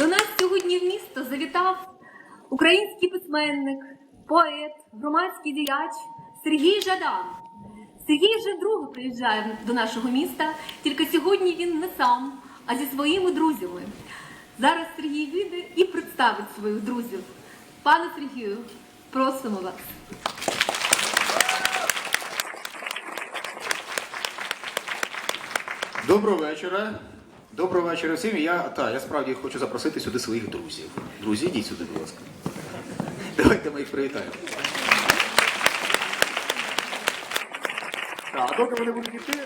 До нас сьогодні в місто завітав український письменник, поет, громадський діяч Сергій Жадан. Сергій вже вдруге приїжджає до нашого міста, тільки сьогодні він не сам, а зі своїми друзями. Зараз Сергій вийде і представить своїх друзів. Пане Сергію, просимо вас. Доброго вечора. Доброго вечора всім. Я, та, я справді хочу запросити сюди своїх друзів. Друзі, йдіть сюди, будь ласка. Давайте ми їх привітаємо. Так, а доки вони будуть йти,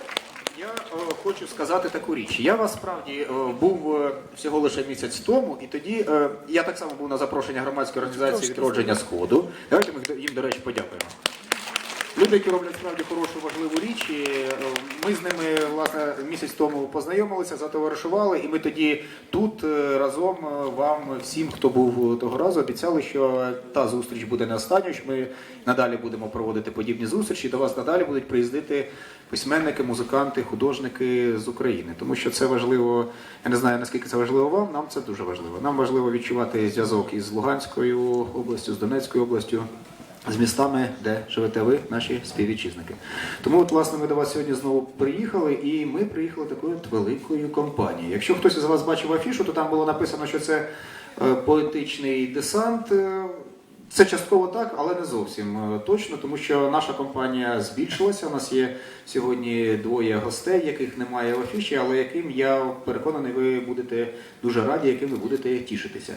я е, хочу сказати таку річ. Я вас справді е, був е, всього лише місяць тому, і тоді е, я так само був на запрошення громадської організації відродження Сходу. Давайте ми їм, до речі, подякуємо. Люди, які роблять справді хорошу важливу річ. І, е, ми з ними власне місяць тому познайомилися, затоваришували, і ми тоді тут е, разом е, вам всім, хто був того разу, обіцяли, що та зустріч буде не останньою. що Ми надалі будемо проводити подібні зустрічі. До вас надалі будуть приїздити письменники, музиканти, художники з України. Тому що це важливо. Я не знаю наскільки це важливо вам. Нам це дуже важливо. Нам важливо відчувати зв'язок із Луганською областю, з Донецькою областю з містами, де живете ви, наші співвітчизники. Тому, от, власне, ми до вас сьогодні знову приїхали, і ми приїхали такою великою компанією. Якщо хтось із вас бачив афішу, то там було написано, що це е, поетичний десант. Це частково так, але не зовсім е, точно, тому що наша компанія збільшилася. У нас є сьогодні двоє гостей, яких немає в афіші, але яким я переконаний, ви будете дуже раді, яким ви будете тішитися.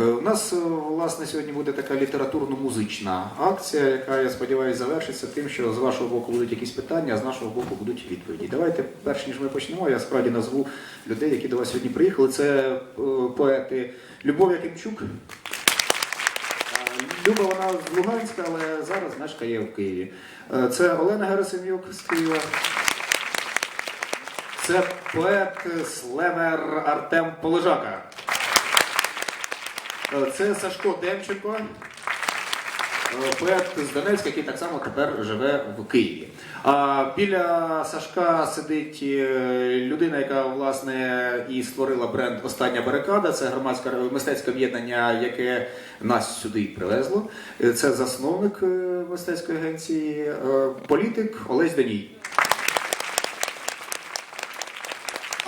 Е, У нас е, власне сьогодні буде така літературно-музична акція, яка я сподіваюся завершиться тим, що з вашого боку будуть якісь питання, а з нашого боку будуть відповіді. Давайте, перш ніж ми почнемо, я справді назву людей, які до вас сьогодні приїхали. Це поети Любов Якимчук. Люба вона з Луганська, але зараз мешкає в Києві. Е, Це Олена Герасим'юк з Києва. Це поет слемер Артем Полежака. Е, Це Сашко Демченко, поет з Донецька, який так само тепер живе в Києві. А біля Сашка сидить е, людина, яка власне і створила бренд Остання барикада. Це громадське мистецьке об'єднання, яке нас сюди привезло. Е, Це засновник е, мистецької агенції, е, політик Олесь Даній.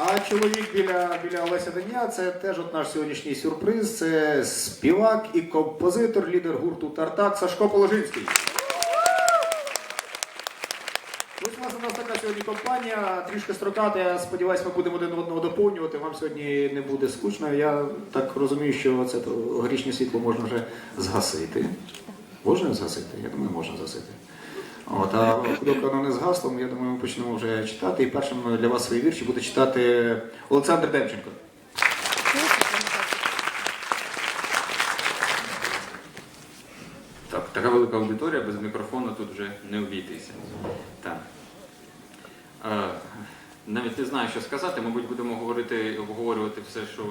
А чоловік біля, біля Олеся Даня це теж от наш сьогоднішній сюрприз. Це співак і композитор, лідер гурту Тартак Сашко Положинський. Ось нас у нас така сьогодні компанія, трішки строката. Я сподіваюся, ми будемо один одного доповнювати. Вам сьогодні не буде скучно. Я так розумію, що це то горішнє світло можна вже згасити. Можна згасити? Я думаю, можна згасити. От, а доки воно не згасло, я думаю, ми почнемо вже читати. І першим для вас свої вірші буде читати Олександр Демченко. Так, така велика аудиторія без мікрофону тут вже не обійтися. Так. Е, навіть не знаю, що сказати. Мабуть, будемо говорити, обговорювати все, що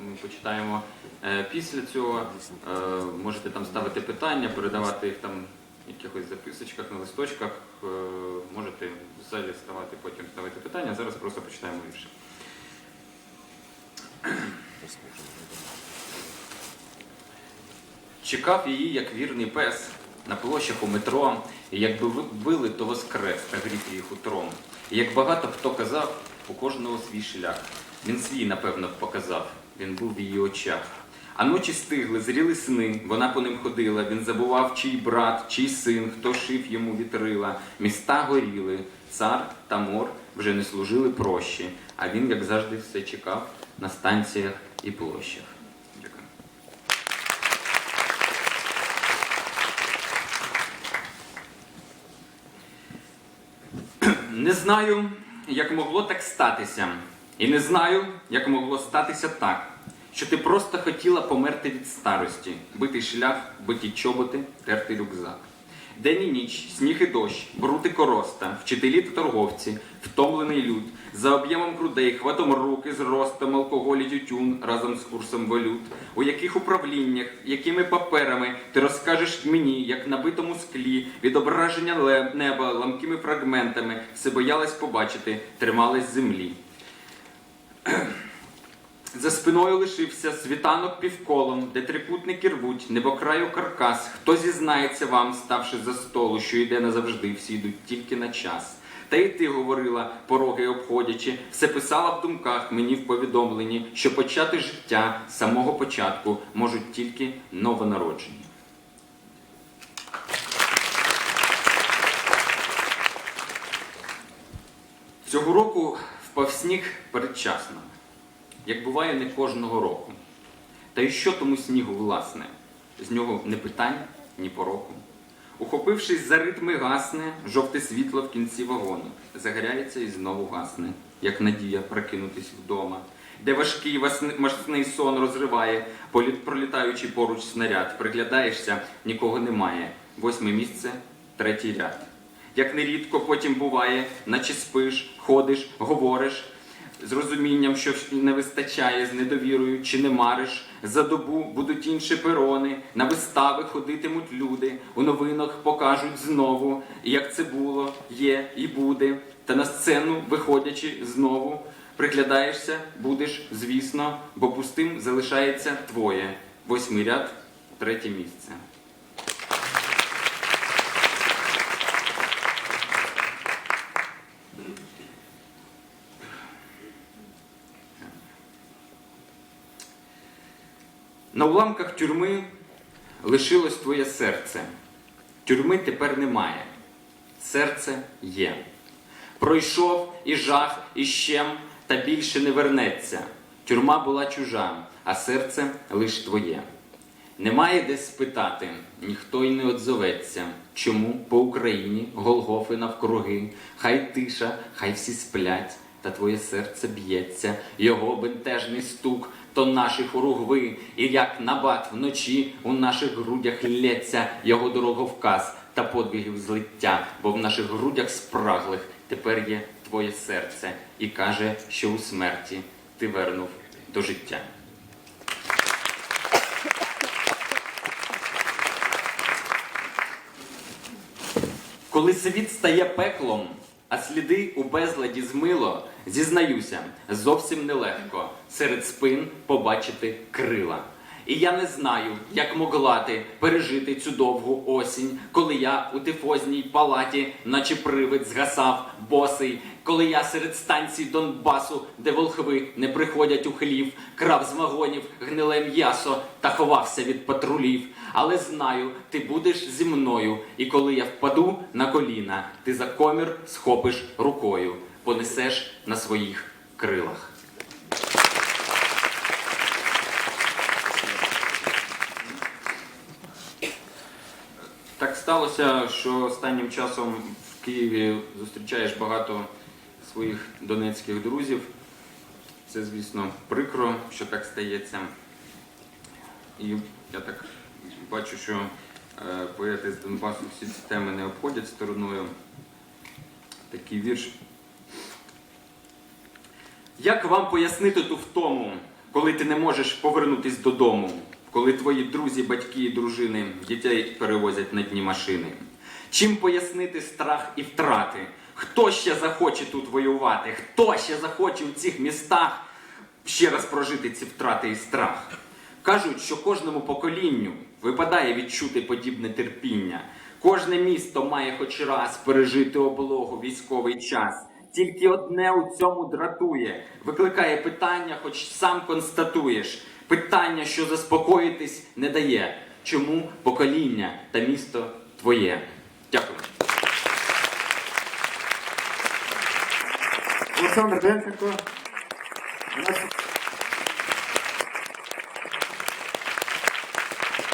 ми почитаємо е, після цього. Е, можете там ставити питання, передавати їх там якихось записочках, на листочках. Е, можете в залі ставати, потім ставити питання. Зараз просто почитаємо вірші. Чекав її, як вірний пес, на площах у метро, і якби били, то воскрес та гріт її хутром. І як багато хто казав, у кожного свій шлях. Він свій, напевно, показав, він був в її очах. А ночі стигли, зріли сни, вона по ним ходила, він забував, чий брат, чий син, хто шив йому вітрила. Міста горіли, цар та мор вже не служили прощі, а він, як завжди, все чекав на станціях і площах. Дякую. Не знаю, як могло так статися. І не знаю, як могло статися так, що ти просто хотіла померти від старості, битий шлях, биті чоботи, тертий рюкзак. День і ніч, сніг і дощ, брути короста, вчителі та торговці, втомлений люд, за об'ємом грудей, хватом руки, зростом, алкоголі, тютюн разом з курсом валют, у яких управліннях, якими паперами ти розкажеш мені, як на битому склі, відображення неба ламкими фрагментами, все боялась побачити, трималась землі. За спиною лишився світанок півколом, де трикутники рвуть, небокраю каркас. Хто зізнається вам, ставши за столу, що йде назавжди, всі йдуть тільки на час. Та й ти говорила, пороги обходячи, все писала в думках мені в повідомленні, що почати життя з самого початку можуть тільки новонароджені. Цього року впав сніг передчасно, як буває не кожного року. Та й що тому снігу, власне? З нього не питань, ні пороку. Ухопившись за ритми гасне, жовте світло в кінці вагону, загоряється і знову гасне, як надія прокинутись вдома, де важкий масний сон розриває, політ, пролітаючи поруч снаряд, приглядаєшся, нікого немає. Восьме місце, третій ряд. Як нерідко потім буває, наче спиш, ходиш, говориш, з розумінням, що не вистачає, з недовірою чи не мариш. За добу будуть інші перони, на вистави ходитимуть люди, у новинах покажуть знову, як це було, є і буде. Та на сцену, виходячи знову, приглядаєшся, будеш, звісно, бо пустим залишається твоє. Восьмий ряд, третє місце. На уламках тюрми лишилось твоє серце. Тюрми тепер немає. Серце є. Пройшов і жах, і щем, та більше не вернеться. Тюрма була чужа, а серце лиш твоє. Немає де спитати, ніхто й не отзоветься. Чому по Україні Голгофи навкруги, хай тиша, хай всі сплять, та твоє серце б'ється, його бентежний стук, то наші хоругви, і як набат вночі у наших грудях лється його дороговказ та подвигів злиття, бо в наших грудях спраглих тепер є твоє серце, і каже, що у смерті ти вернув до життя. Коли світ стає пеклом, а сліди у безладі змило, зізнаюся, зовсім нелегко серед спин побачити крила. І я не знаю, як могла ти пережити цю довгу осінь, коли я у тифозній палаті, наче привид згасав босий, коли я серед станцій Донбасу, де волхви не приходять у хлів, крав з вагонів гниле м'ясо та ховався від патрулів. Але знаю, ти будеш зі мною, і коли я впаду на коліна, ти за комір схопиш рукою, понесеш на своїх крилах. Так сталося, що останнім часом в Києві зустрічаєш багато своїх донецьких друзів. Це, звісно, прикро, що так стається. І я так бачу, що е, поети з Донбасу всі ці теми не обходять стороною. Такий вірш. Як вам пояснити ту втому, коли ти не можеш повернутись додому, коли твої друзі, батьки і дружини дітей перевозять на дні машини? Чим пояснити страх і втрати? Хто ще захоче тут воювати? Хто ще захоче у цих містах ще раз прожити ці втрати і страх? Кажуть, що кожному поколінню випадає відчути подібне терпіння. Кожне місто має хоч раз пережити облогу військовий час. Тільки одне у цьому дратує, викликає питання, хоч сам констатуєш. Питання, що заспокоїтись не дає. Чому покоління та місто твоє? Дякую. Олександр Демченко. У нас...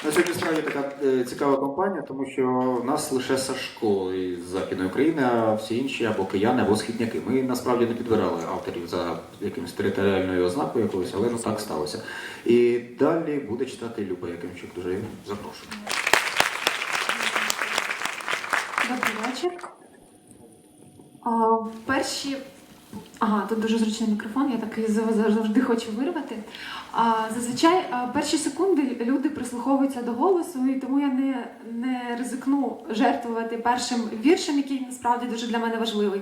На сьогодні справді така е, цікава компанія, тому що в нас лише Сашко із Західної України, а всі інші або кияни, або східняки. Ми насправді не підбирали авторів за якимось територіальною ознакою якоюсь, але так сталося. І далі буде читати Люба Якимчук. Дуже запрошую. Добрий вечір. Перші Ага, тут дуже зручний мікрофон, я зав- завжди хочу вирвати. А, зазвичай перші секунди люди прислуховуються до голосу, і тому я не, не ризикну жертвувати першим віршем, який насправді дуже для мене важливий.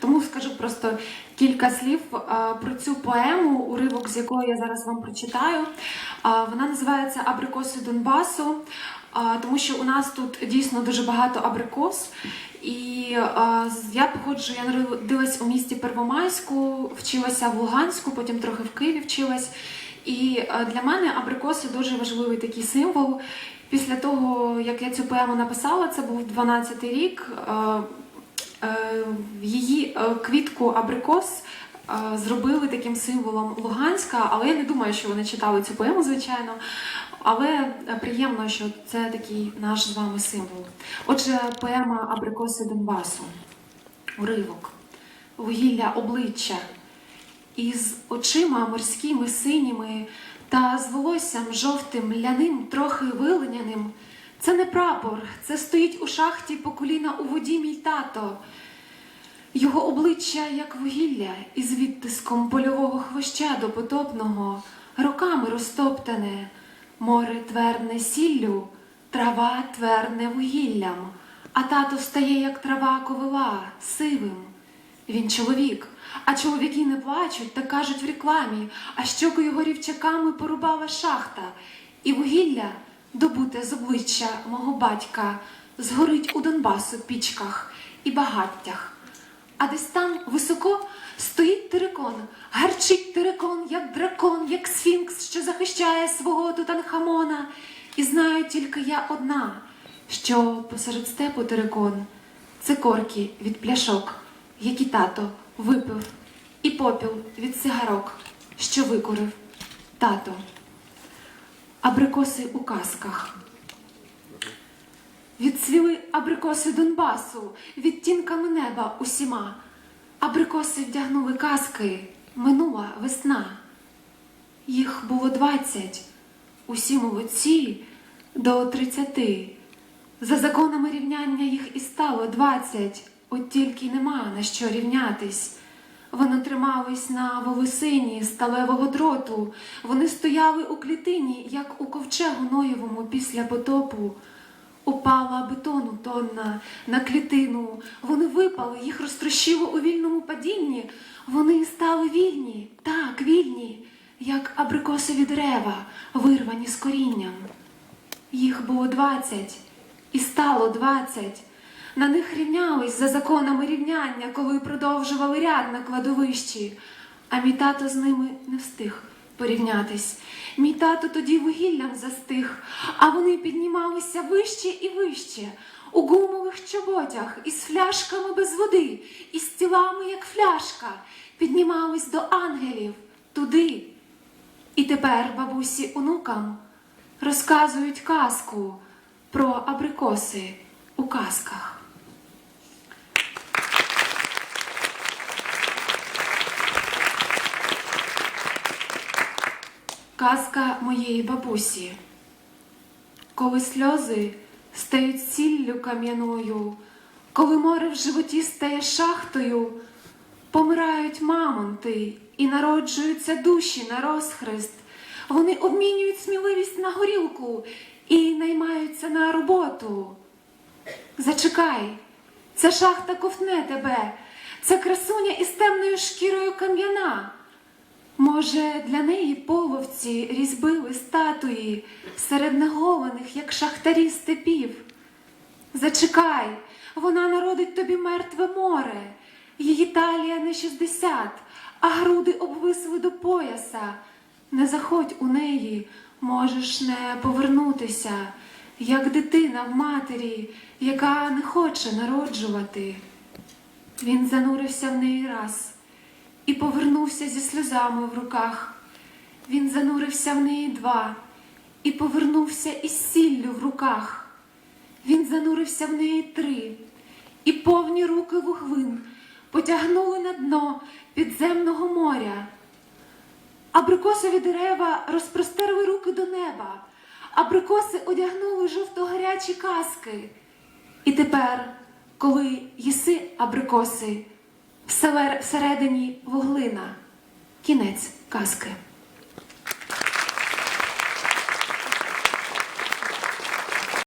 Тому скажу просто кілька слів а, про цю поему, уривок з якої я зараз вам прочитаю. А, вона називається Абрикоси Донбасу. А, тому що у нас тут дійсно дуже багато абрикос. І а, я походжу, я народилась у місті Первомайську, вчилася в Луганську, потім трохи в Києві вчилась. І а, для мене абрикоси дуже важливий такий символ. Після того, як я цю поему написала, це був 12-й рік. а, е, її е, квітку абрикос е, зробили таким символом Луганська, але я не думаю, що вони читали цю поему, звичайно. Але е, приємно, що це такий наш з вами символ. Отже, поема Абрикоси Донбасу. Уривок. Вугілля обличчя із очима морськими синіми та з волоссям жовтим, ляним, трохи виленяним. Це не прапор, це стоїть у шахті по коліна у воді мій тато. Його обличчя, як вугілля, із відтиском польового хвоща до потопного, роками розтоптане, море тверне сіллю, трава тверне вугіллям, а тато стає, як трава ковила, сивим. Він чоловік, а чоловіки не плачуть та кажуть в рекламі, а щоки його рівчаками порубала шахта, і вугілля, добуте з обличчя мого батька, згорить у Донбасу пічках і багаттях. А десь там високо стоїть терикон, гарчить терикон, як дракон, як сфінкс, що захищає свого Тутанхамона. І знаю тільки я одна, що посеред степу терикон це корки від пляшок, які тато випив, і попіл від сигарок, що викурив тато. Абрикоси у казках. Відцвіли абрикоси Донбасу відтінками неба усіма. Абрикоси вдягнули каски, минула весна. Їх було двадцять, усі молодці до тридцяти. За законами рівняння їх і стало двадцять, от тільки нема на що рівнятись. Вони тримались на волосині сталевого дроту. Вони стояли у клітині, як у ковчегу Ноєвому після потопу. Упала бетону тонна на клітину. Вони випали, їх розтрощило у вільному падінні. Вони стали вільні, так, вільні, як абрикосові дерева, вирвані з корінням. Їх було двадцять, і стало двадцять. На них рівнялись за законами рівняння, коли продовжували ряд на кладовищі. А мій тато з ними не встиг порівнятись. Мій тато тоді вугіллям застиг, а вони піднімалися вище і вище, у гумових чоботях, із фляшками без води, із тілами, як фляшка, піднімались до ангелів туди. І тепер бабусі онукам розказують казку про абрикоси у казках. Казка моєї бабусі. Коли сльози стають сіллю кам'яною, коли море в животі стає шахтою, помирають мамонти і народжуються душі на розхрест. Вони обмінюють сміливість на горілку і наймаються на роботу. Зачекай, ця шахта ковтне тебе, ця красуня із темною шкірою кам'яна. Може, для неї половці різьбили статуї серед неголених, як шахтарі степів. Зачекай, вона народить тобі мертве море, її талія не 60, а груди обвисли до пояса. Не заходь у неї, можеш не повернутися, як дитина в матері, яка не хоче народжувати. Він занурився в неї раз і повернувся зі сльозами в руках. Він занурився в неї два і повернувся із сіллю в руках. Він занурився в неї три, і повні руки вуглин потягнули на дно підземного моря. Абрикосові дерева розпростерли руки до неба, абрикоси одягнули жовто-гарячі каски. І тепер, коли їси абрикоси, всередині вуглина. Кінець казки.